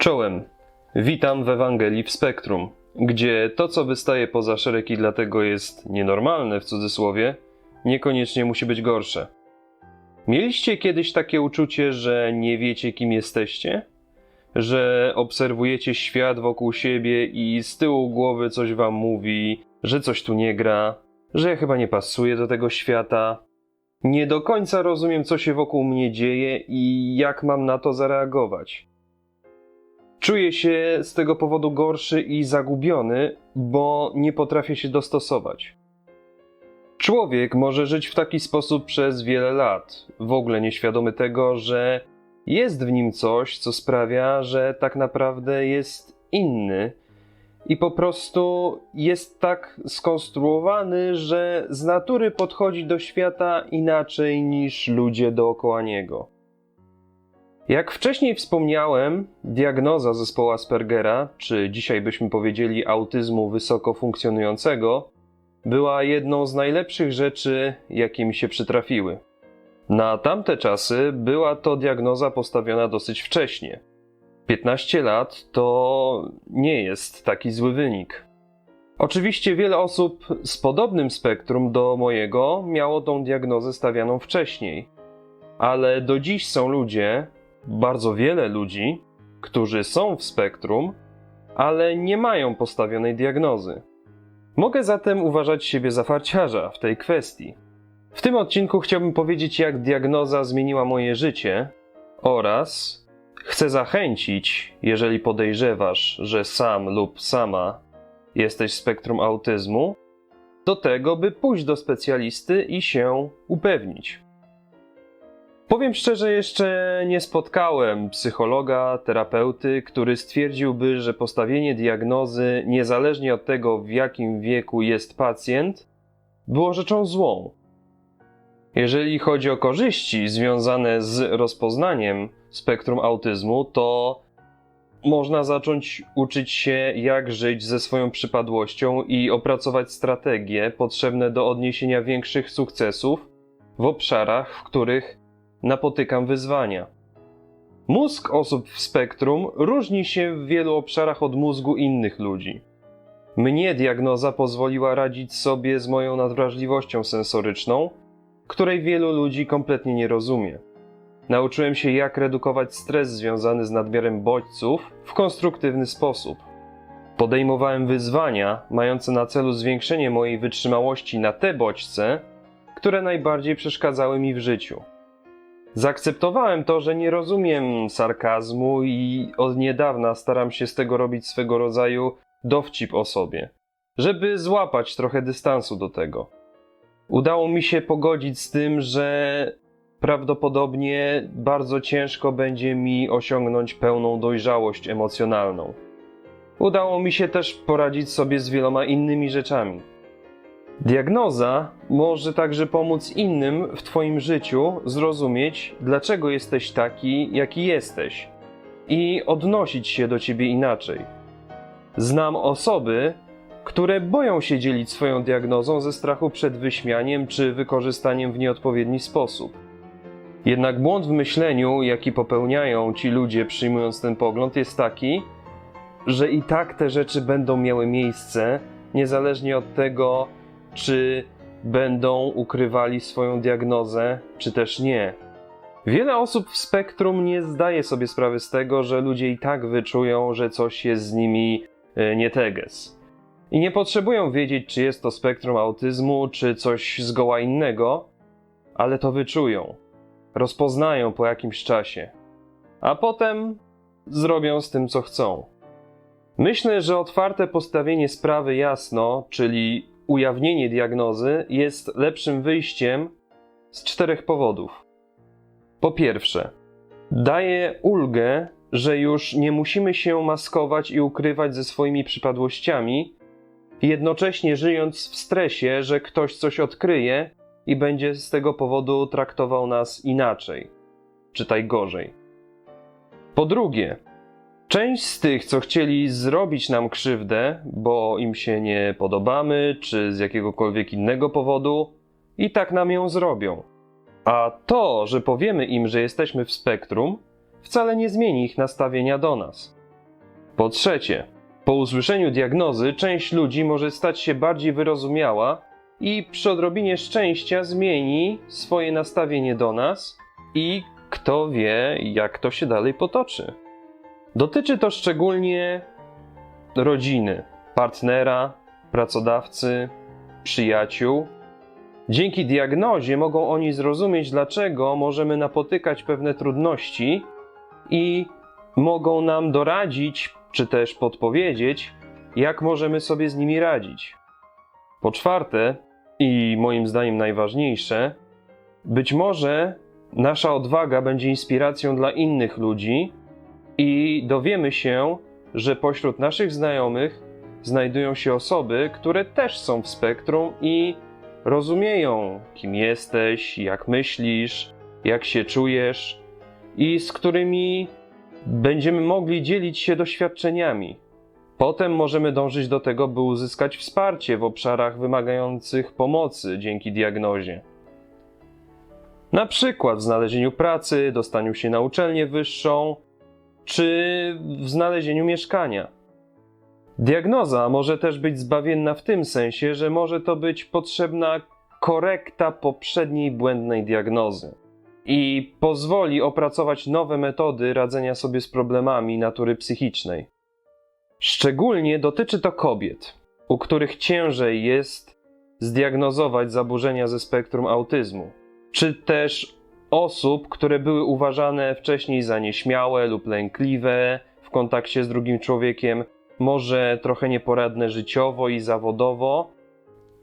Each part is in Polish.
Czołem. Witam w Ewangelii w Spektrum, gdzie to, co wystaje poza szereg i dlatego jest nienormalne w cudzysłowie, niekoniecznie musi być gorsze. Mieliście kiedyś takie uczucie, że nie wiecie, kim jesteście? Że obserwujecie świat wokół siebie i z tyłu głowy coś wam mówi, że coś tu nie gra, że ja chyba nie pasuję do tego świata? Nie do końca rozumiem, co się wokół mnie dzieje i jak mam na to zareagować. Czuję się z tego powodu gorszy i zagubiony, bo nie potrafię się dostosować. Człowiek może żyć w taki sposób przez wiele lat, w ogóle nieświadomy tego, że jest w nim coś, co sprawia, że tak naprawdę jest inny i po prostu jest tak skonstruowany, że z natury podchodzi do świata inaczej niż ludzie dookoła niego. Jak wcześniej wspomniałem, diagnoza zespołu Aspergera, czy dzisiaj byśmy powiedzieli autyzmu wysoko funkcjonującego, była jedną z najlepszych rzeczy, jakie mi się przytrafiły. Na tamte czasy była to diagnoza postawiona dosyć wcześnie. 15 lat to nie jest taki zły wynik. Oczywiście wiele osób z podobnym spektrum do mojego miało tą diagnozę stawianą wcześniej, ale do dziś są ludzie, bardzo wiele ludzi, którzy są w spektrum, ale nie mają postawionej diagnozy. Mogę zatem uważać siebie za farciarza w tej kwestii. W tym odcinku chciałbym powiedzieć, jak diagnoza zmieniła moje życie oraz chcę zachęcić, jeżeli podejrzewasz, że sam lub sama jesteś w spektrum autyzmu, do tego, by pójść do specjalisty i się upewnić. Powiem szczerze, jeszcze nie spotkałem psychologa, terapeuty, który stwierdziłby, że postawienie diagnozy, niezależnie od tego, w jakim wieku jest pacjent, było rzeczą złą. Jeżeli chodzi o korzyści związane z rozpoznaniem spektrum autyzmu, to można zacząć uczyć się, jak żyć ze swoją przypadłością i opracować strategie potrzebne do odniesienia większych sukcesów w obszarach, w których napotykam wyzwania. Mózg osób w spektrum różni się w wielu obszarach od mózgu innych ludzi. Mnie diagnoza pozwoliła radzić sobie z moją nadwrażliwością sensoryczną, której wielu ludzi kompletnie nie rozumie. Nauczyłem się, jak redukować stres związany z nadmiarem bodźców w konstruktywny sposób. Podejmowałem wyzwania mające na celu zwiększenie mojej wytrzymałości na te bodźce, które najbardziej przeszkadzały mi w życiu. Zaakceptowałem to, że nie rozumiem sarkazmu i od niedawna staram się z tego robić swego rodzaju dowcip o sobie, żeby złapać trochę dystansu do tego. Udało mi się pogodzić z tym, że prawdopodobnie bardzo ciężko będzie mi osiągnąć pełną dojrzałość emocjonalną. Udało mi się też poradzić sobie z wieloma innymi rzeczami. Diagnoza może także pomóc innym w Twoim życiu zrozumieć, dlaczego jesteś taki, jaki jesteś i odnosić się do Ciebie inaczej. Znam osoby, które boją się dzielić swoją diagnozą ze strachu przed wyśmianiem czy wykorzystaniem w nieodpowiedni sposób. Jednak błąd w myśleniu, jaki popełniają ci ludzie przyjmując ten pogląd, jest taki, że i tak te rzeczy będą miały miejsce, niezależnie od tego, czy będą ukrywali swoją diagnozę, czy też nie. Wiele osób w spektrum nie zdaje sobie sprawy z tego, że ludzie i tak wyczują, że coś jest z nimi e, nie teges. I nie potrzebują wiedzieć, czy jest to spektrum autyzmu, czy coś zgoła innego, ale to wyczują. Rozpoznają po jakimś czasie. A potem zrobią z tym, co chcą. Myślę, że otwarte postawienie sprawy jasno, czyli ujawnienie diagnozy jest lepszym wyjściem z czterech powodów. Po pierwsze, daje ulgę, że już nie musimy się maskować i ukrywać ze swoimi przypadłościami, jednocześnie żyjąc w stresie, że ktoś coś odkryje i będzie z tego powodu traktował nas inaczej, czytaj gorzej. Po drugie, Część z tych, co chcieli zrobić nam krzywdę, bo im się nie podobamy, czy z jakiegokolwiek innego powodu, i tak nam ją zrobią. A to, że powiemy im, że jesteśmy w spektrum, wcale nie zmieni ich nastawienia do nas. Po trzecie, po usłyszeniu diagnozy część ludzi może stać się bardziej wyrozumiała i przy odrobinie szczęścia zmieni swoje nastawienie do nas i kto wie, jak to się dalej potoczy. Dotyczy to szczególnie rodziny, partnera, pracodawcy, przyjaciół. Dzięki diagnozie mogą oni zrozumieć, dlaczego możemy napotykać pewne trudności i mogą nam doradzić, czy też podpowiedzieć, jak możemy sobie z nimi radzić. Po czwarte, i moim zdaniem najważniejsze, być może nasza odwaga będzie inspiracją dla innych ludzi i dowiemy się, że pośród naszych znajomych znajdują się osoby, które też są w spektrum i rozumieją, kim jesteś, jak myślisz, jak się czujesz i z którymi będziemy mogli dzielić się doświadczeniami. Potem możemy dążyć do tego, by uzyskać wsparcie w obszarach wymagających pomocy dzięki diagnozie. Na przykład w znalezieniu pracy, dostaniu się na uczelnię wyższą, czy w znalezieniu mieszkania. Diagnoza może też być zbawienna w tym sensie, że może to być potrzebna korekta poprzedniej błędnej diagnozy i pozwoli opracować nowe metody radzenia sobie z problemami natury psychicznej. Szczególnie dotyczy to kobiet, u których ciężej jest zdiagnozować zaburzenia ze spektrum autyzmu, czy też osób, które były uważane wcześniej za nieśmiałe lub lękliwe w kontakcie z drugim człowiekiem, może trochę nieporadne życiowo i zawodowo,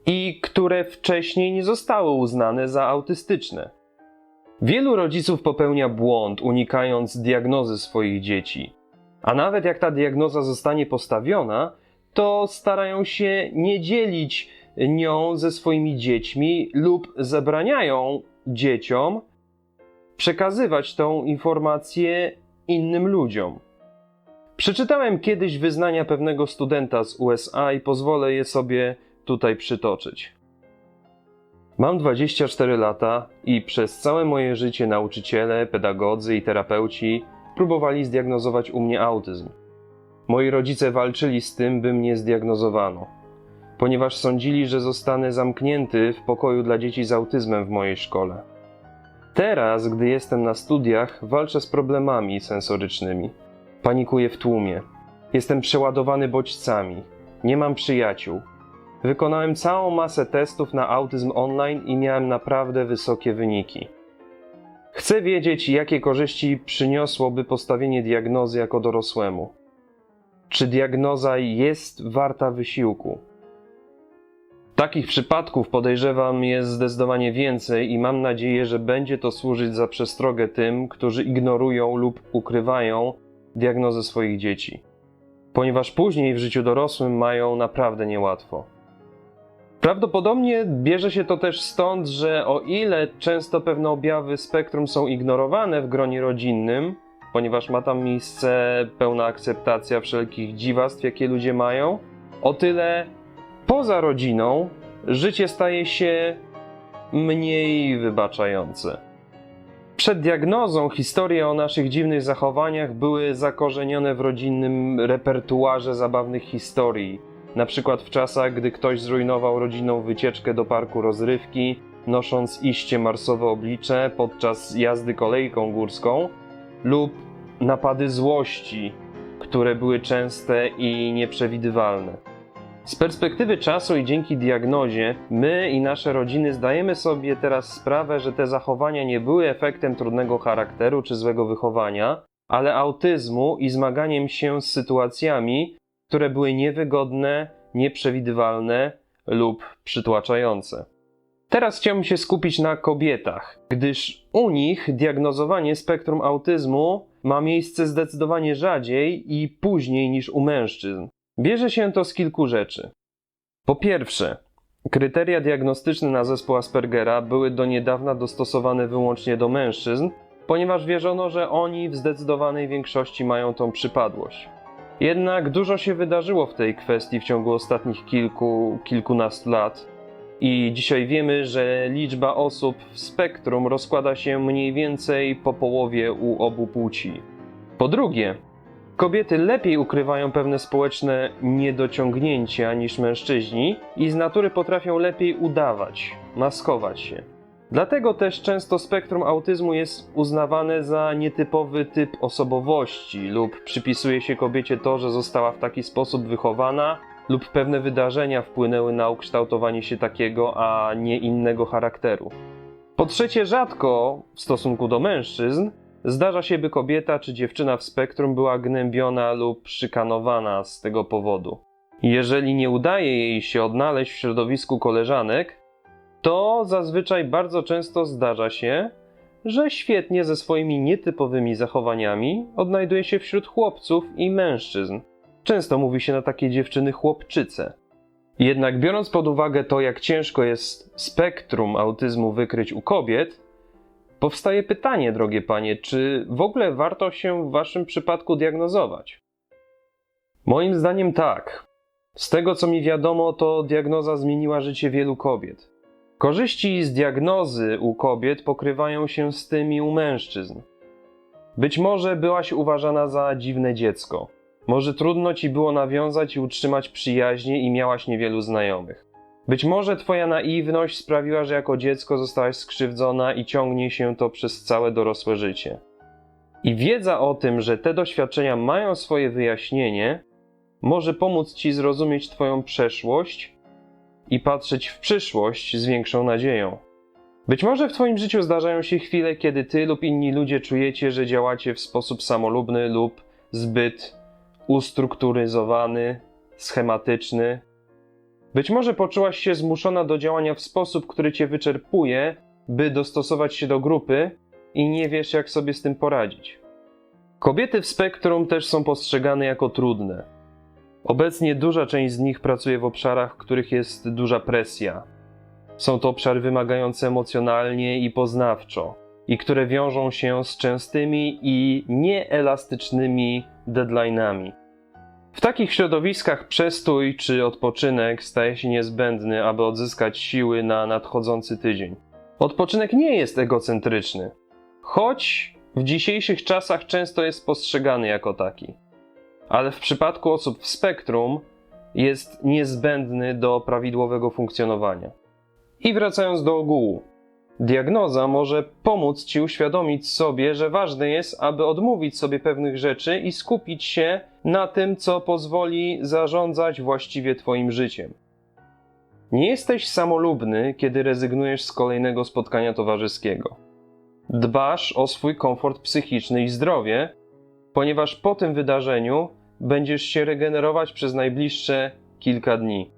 i które wcześniej nie zostały uznane za autystyczne. Wielu rodziców popełnia błąd, unikając diagnozy swoich dzieci. A nawet jak ta diagnoza zostanie postawiona, to starają się nie dzielić nią ze swoimi dziećmi lub zabraniają dzieciom przekazywać tą informację innym ludziom. Przeczytałem kiedyś wyznania pewnego studenta z USA i pozwolę je sobie tutaj przytoczyć. Mam 24 lata i przez całe moje życie nauczyciele, pedagodzy i terapeuci próbowali zdiagnozować u mnie autyzm. Moi rodzice walczyli z tym, by mnie zdiagnozowano, ponieważ sądzili, że zostanę zamknięty w pokoju dla dzieci z autyzmem w mojej szkole. Teraz, gdy jestem na studiach, walczę z problemami sensorycznymi. Panikuję w tłumie. Jestem przeładowany bodźcami. Nie mam przyjaciół. Wykonałem całą masę testów na autyzm online i miałem naprawdę wysokie wyniki. Chcę wiedzieć, jakie korzyści przyniosłoby postawienie diagnozy jako dorosłemu. Czy diagnoza jest warta wysiłku? Takich przypadków podejrzewam jest zdecydowanie więcej i mam nadzieję, że będzie to służyć za przestrogę tym, którzy ignorują lub ukrywają diagnozę swoich dzieci, ponieważ później w życiu dorosłym mają naprawdę niełatwo. Prawdopodobnie bierze się to też stąd, że o ile często pewne objawy spektrum są ignorowane w gronie rodzinnym, ponieważ ma tam miejsce pełna akceptacja wszelkich dziwactw, jakie ludzie mają, o tyle poza rodziną życie staje się mniej wybaczające. Przed diagnozą historie o naszych dziwnych zachowaniach były zakorzenione w rodzinnym repertuarze zabawnych historii. Na przykład w czasach, gdy ktoś zrujnował rodzinną wycieczkę do parku rozrywki, nosząc iście marsowe oblicze podczas jazdy kolejką górską, lub napady złości, które były częste i nieprzewidywalne. Z perspektywy czasu i dzięki diagnozie, my i nasze rodziny zdajemy sobie teraz sprawę, że te zachowania nie były efektem trudnego charakteru czy złego wychowania, ale autyzmu i zmaganiem się z sytuacjami, które były niewygodne, nieprzewidywalne lub przytłaczające. Teraz chciałbym się skupić na kobietach, gdyż u nich diagnozowanie spektrum autyzmu ma miejsce zdecydowanie rzadziej i później niż u mężczyzn. Bierze się to z kilku rzeczy. Po pierwsze, kryteria diagnostyczne na zespół Aspergera były do niedawna dostosowane wyłącznie do mężczyzn, ponieważ wierzono, że oni w zdecydowanej większości mają tą przypadłość. Jednak dużo się wydarzyło w tej kwestii w ciągu ostatnich kilku, kilkunastu lat. I dzisiaj wiemy, że liczba osób w spektrum rozkłada się mniej więcej po połowie u obu płci. Po drugie, Kobiety lepiej ukrywają pewne społeczne niedociągnięcia niż mężczyźni i z natury potrafią lepiej udawać, maskować się. Dlatego też często spektrum autyzmu jest uznawane za nietypowy typ osobowości lub przypisuje się kobiecie to, że została w taki sposób wychowana lub pewne wydarzenia wpłynęły na ukształtowanie się takiego, a nie innego charakteru. Po trzecie, rzadko w stosunku do mężczyzn zdarza się, by kobieta czy dziewczyna w spektrum była gnębiona lub szykanowana z tego powodu. Jeżeli nie udaje jej się odnaleźć w środowisku koleżanek, to zazwyczaj bardzo często zdarza się, że świetnie ze swoimi nietypowymi zachowaniami odnajduje się wśród chłopców i mężczyzn. Często mówi się na takie dziewczyny chłopczyce. Jednak biorąc pod uwagę to, jak ciężko jest spektrum autyzmu wykryć u kobiet, powstaje pytanie, drogie panie, czy w ogóle warto się w waszym przypadku diagnozować? Moim zdaniem tak. Z tego co mi wiadomo, to diagnoza zmieniła życie wielu kobiet. Korzyści z diagnozy u kobiet pokrywają się z tymi u mężczyzn. Być może byłaś uważana za dziwne dziecko. Może trudno ci było nawiązać i utrzymać przyjaźnie i miałaś niewielu znajomych. Być może twoja naiwność sprawiła, że jako dziecko zostałaś skrzywdzona i ciągnie się to przez całe dorosłe życie. I wiedza o tym, że te doświadczenia mają swoje wyjaśnienie, może pomóc ci zrozumieć twoją przeszłość i patrzeć w przyszłość z większą nadzieją. Być może w Twoim życiu zdarzają się chwile, kiedy Ty lub inni ludzie czujecie, że działacie w sposób samolubny lub zbyt ustrukturyzowany, schematyczny. Być może poczułaś się zmuszona do działania w sposób, który Cię wyczerpuje, by dostosować się do grupy i nie wiesz, jak sobie z tym poradzić. Kobiety w spektrum też są postrzegane jako trudne Obecnie duża część z nich pracuje w obszarach, w których jest duża presja. Są to obszary wymagające emocjonalnie i poznawczo, i które wiążą się z częstymi i nieelastycznymi deadline'ami. W takich środowiskach przestój czy odpoczynek staje się niezbędny, aby odzyskać siły na nadchodzący tydzień. Odpoczynek nie jest egocentryczny, choć w dzisiejszych czasach często jest postrzegany jako taki ale w przypadku osób w spektrum jest niezbędny do prawidłowego funkcjonowania. I wracając do ogółu. Diagnoza może pomóc Ci uświadomić sobie, że ważne jest, aby odmówić sobie pewnych rzeczy i skupić się na tym, co pozwoli zarządzać właściwie Twoim życiem. Nie jesteś samolubny, kiedy rezygnujesz z kolejnego spotkania towarzyskiego. Dbasz o swój komfort psychiczny i zdrowie, ponieważ po tym wydarzeniu będziesz się regenerować przez najbliższe kilka dni.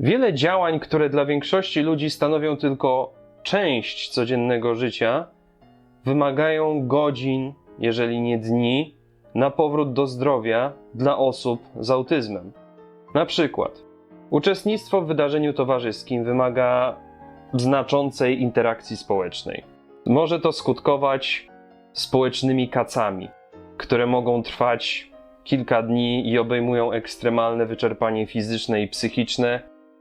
Wiele działań, które dla większości ludzi stanowią tylko część codziennego życia, wymagają godzin, jeżeli nie dni, na powrót do zdrowia dla osób z autyzmem. Na przykład, uczestnictwo w wydarzeniu towarzyskim wymaga znaczącej interakcji społecznej. Może to skutkować społecznymi kacami, które mogą trwać kilka dni i obejmują ekstremalne wyczerpanie fizyczne i psychiczne,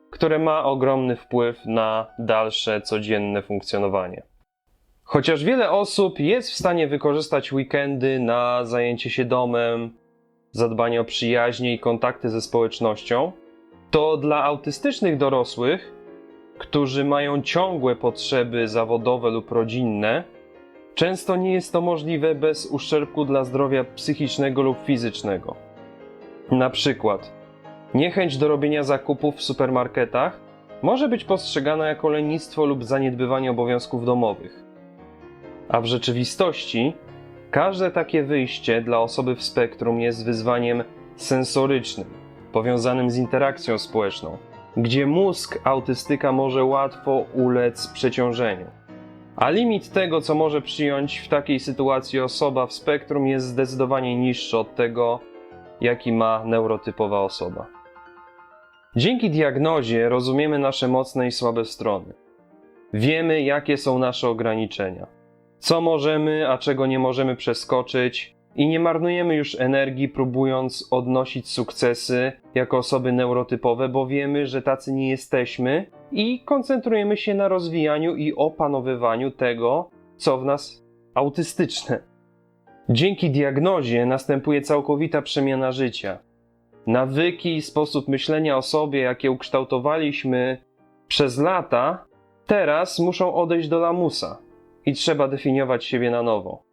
które ma ogromny wpływ na dalsze codzienne funkcjonowanie. Chociaż wiele osób jest w stanie wykorzystać weekendy na zajęcie się domem, zadbanie o przyjaźnie i kontakty ze społecznością, to dla autystycznych dorosłych, którzy mają ciągłe potrzeby zawodowe lub rodzinne, Często nie jest to możliwe bez uszczerbku dla zdrowia psychicznego lub fizycznego. Na przykład, niechęć do robienia zakupów w supermarketach może być postrzegana jako lenistwo lub zaniedbywanie obowiązków domowych. A w rzeczywistości każde takie wyjście dla osoby w spektrum jest wyzwaniem sensorycznym, powiązanym z interakcją społeczną, gdzie mózg autystyka może łatwo ulec przeciążeniu. A limit tego, co może przyjąć w takiej sytuacji osoba w spektrum, jest zdecydowanie niższy od tego, jaki ma neurotypowa osoba. Dzięki diagnozie rozumiemy nasze mocne i słabe strony. Wiemy, jakie są nasze ograniczenia, co możemy, a czego nie możemy przeskoczyć, i nie marnujemy już energii próbując odnosić sukcesy jako osoby neurotypowe, bo wiemy, że tacy nie jesteśmy i koncentrujemy się na rozwijaniu i opanowywaniu tego, co w nas autystyczne. Dzięki diagnozie następuje całkowita przemiana życia. Nawyki i sposób myślenia o sobie, jakie ukształtowaliśmy przez lata, teraz muszą odejść do lamusa i trzeba definiować siebie na nowo.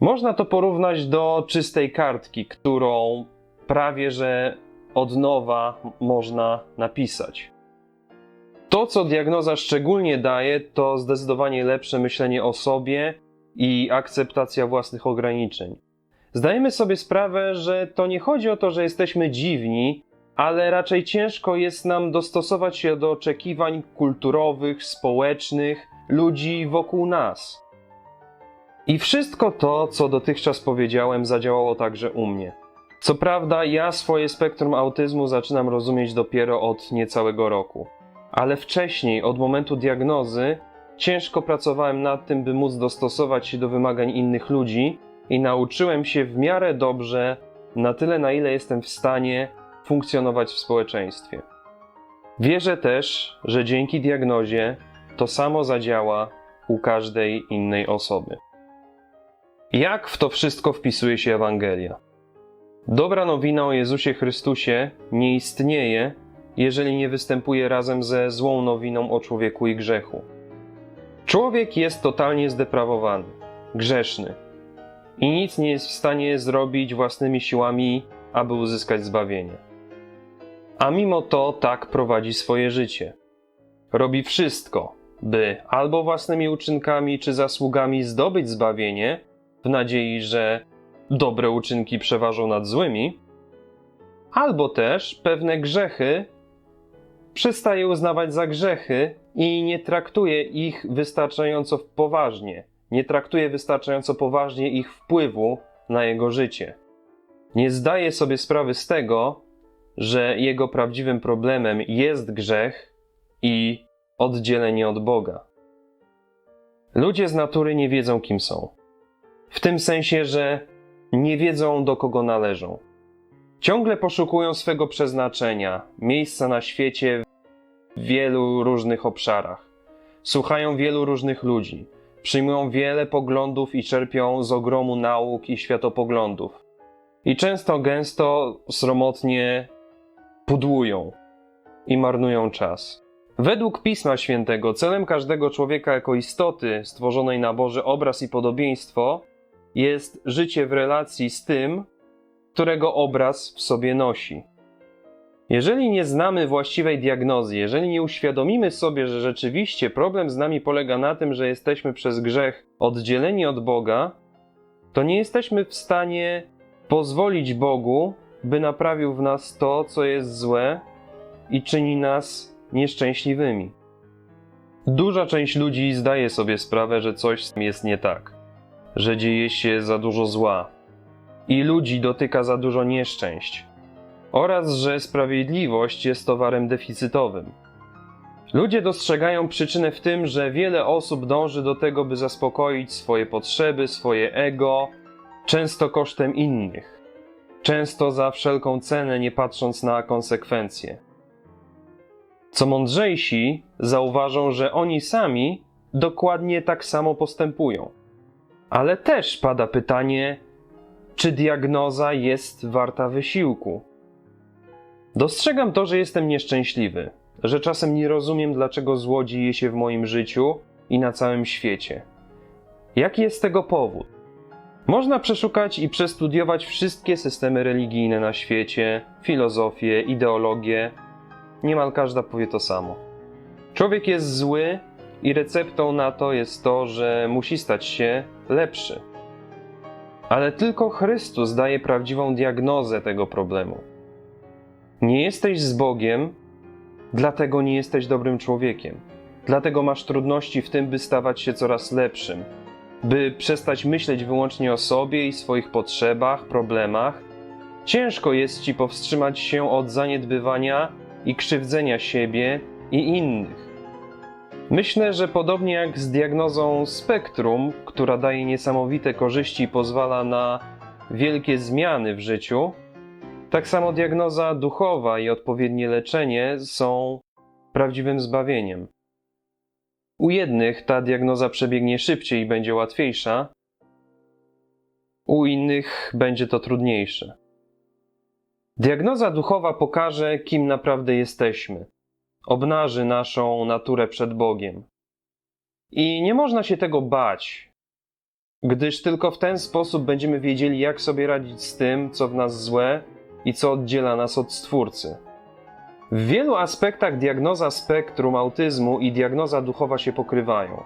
Można to porównać do czystej kartki, którą prawie że od nowa można napisać. To, co diagnoza szczególnie daje, to zdecydowanie lepsze myślenie o sobie i akceptacja własnych ograniczeń. Zdajemy sobie sprawę, że to nie chodzi o to, że jesteśmy dziwni, ale raczej ciężko jest nam dostosować się do oczekiwań kulturowych, społecznych, ludzi wokół nas. I wszystko to, co dotychczas powiedziałem, zadziałało także u mnie. Co prawda, ja swoje spektrum autyzmu zaczynam rozumieć dopiero od niecałego roku, ale wcześniej, od momentu diagnozy, ciężko pracowałem nad tym, by móc dostosować się do wymagań innych ludzi i nauczyłem się w miarę dobrze, na tyle na ile jestem w stanie funkcjonować w społeczeństwie. Wierzę też, że dzięki diagnozie to samo zadziała u każdej innej osoby. Jak w to wszystko wpisuje się Ewangelia? Dobra nowina o Jezusie Chrystusie nie istnieje, jeżeli nie występuje razem ze złą nowiną o człowieku i grzechu. Człowiek jest totalnie zdeprawowany, grzeszny i nic nie jest w stanie zrobić własnymi siłami, aby uzyskać zbawienie. A mimo to tak prowadzi swoje życie. Robi wszystko, by albo własnymi uczynkami czy zasługami zdobyć zbawienie, w nadziei, że dobre uczynki przeważą nad złymi, albo też pewne grzechy przestaje uznawać za grzechy i nie traktuje ich wystarczająco poważnie, nie traktuje wystarczająco poważnie ich wpływu na jego życie. Nie zdaje sobie sprawy z tego, że jego prawdziwym problemem jest grzech i oddzielenie od Boga. Ludzie z natury nie wiedzą, kim są. W tym sensie, że nie wiedzą, do kogo należą. Ciągle poszukują swego przeznaczenia, miejsca na świecie w wielu różnych obszarach. Słuchają wielu różnych ludzi, przyjmują wiele poglądów i czerpią z ogromu nauk i światopoglądów. I często gęsto sromotnie pudłują i marnują czas. Według Pisma Świętego celem każdego człowieka jako istoty stworzonej na Boży obraz i podobieństwo jest życie w relacji z tym, którego obraz w sobie nosi. Jeżeli nie znamy właściwej diagnozy, jeżeli nie uświadomimy sobie, że rzeczywiście problem z nami polega na tym, że jesteśmy przez grzech oddzieleni od Boga, to nie jesteśmy w stanie pozwolić Bogu, by naprawił w nas to, co jest złe i czyni nas nieszczęśliwymi. Duża część ludzi zdaje sobie sprawę, że coś jest nie tak, że dzieje się za dużo zła i ludzi dotyka za dużo nieszczęść oraz że sprawiedliwość jest towarem deficytowym. Ludzie dostrzegają przyczynę w tym, że wiele osób dąży do tego, by zaspokoić swoje potrzeby, swoje ego, często kosztem innych, często za wszelką cenę, nie patrząc na konsekwencje. Co mądrzejsi zauważą, że oni sami dokładnie tak samo postępują. Ale też pada pytanie, czy diagnoza jest warta wysiłku? Dostrzegam to, że jestem nieszczęśliwy, że czasem nie rozumiem, dlaczego zło dzieje się w moim życiu i na całym świecie. Jaki jest tego powód? Można przeszukać i przestudiować wszystkie systemy religijne na świecie, filozofię, ideologię. Niemal każda powie to samo. Człowiek jest zły i receptą na to jest to, że musi stać się lepszy. Ale tylko Chrystus daje prawdziwą diagnozę tego problemu. Nie jesteś z Bogiem, dlatego nie jesteś dobrym człowiekiem. Dlatego masz trudności w tym, by stawać się coraz lepszym, by przestać myśleć wyłącznie o sobie i swoich potrzebach, problemach. Ciężko jest ci powstrzymać się od zaniedbywania i krzywdzenia siebie i innych. Myślę, że podobnie jak z diagnozą spektrum, która daje niesamowite korzyści i pozwala na wielkie zmiany w życiu, tak samo diagnoza duchowa i odpowiednie leczenie są prawdziwym zbawieniem. U jednych ta diagnoza przebiegnie szybciej i będzie łatwiejsza, u innych będzie to trudniejsze. Diagnoza duchowa pokaże, kim naprawdę jesteśmy, obnaży naszą naturę przed Bogiem. I nie można się tego bać, gdyż tylko w ten sposób będziemy wiedzieli, jak sobie radzić z tym, co w nas złe i co oddziela nas od Stwórcy. W wielu aspektach diagnoza spektrum autyzmu i diagnoza duchowa się pokrywają.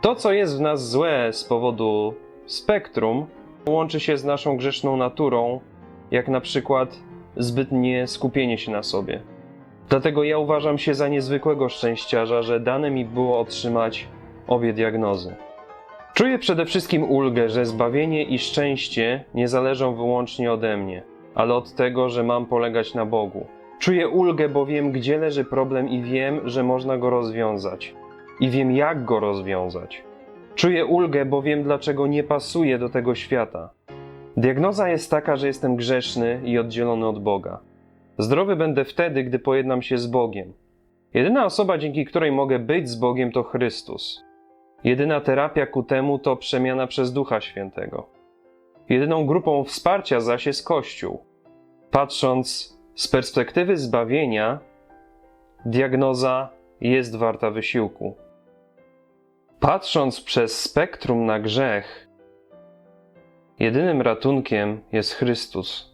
To, co jest w nas złe z powodu spektrum, łączy się z naszą grzeszną naturą, jak na przykład zbytnie skupienie się na sobie. Dlatego ja uważam się za niezwykłego szczęściarza, że dane mi było otrzymać obie diagnozy. Czuję przede wszystkim ulgę, że zbawienie i szczęście nie zależą wyłącznie ode mnie, ale od tego, że mam polegać na Bogu. Czuję ulgę, bo wiem, gdzie leży problem i wiem, że można go rozwiązać. I wiem, jak go rozwiązać. Czuję ulgę, bo wiem, dlaczego nie pasuję do tego świata. Diagnoza jest taka, że jestem grzeszny i oddzielony od Boga. Zdrowy będę wtedy, gdy pojednam się z Bogiem. Jedyna osoba, dzięki której mogę być z Bogiem, to Chrystus. Jedyna terapia ku temu to przemiana przez Ducha Świętego. Jedyną grupą wsparcia zaś jest Kościół. Patrząc z perspektywy zbawienia, diagnoza jest warta wysiłku. Patrząc przez spektrum na grzech, jedynym ratunkiem jest Chrystus.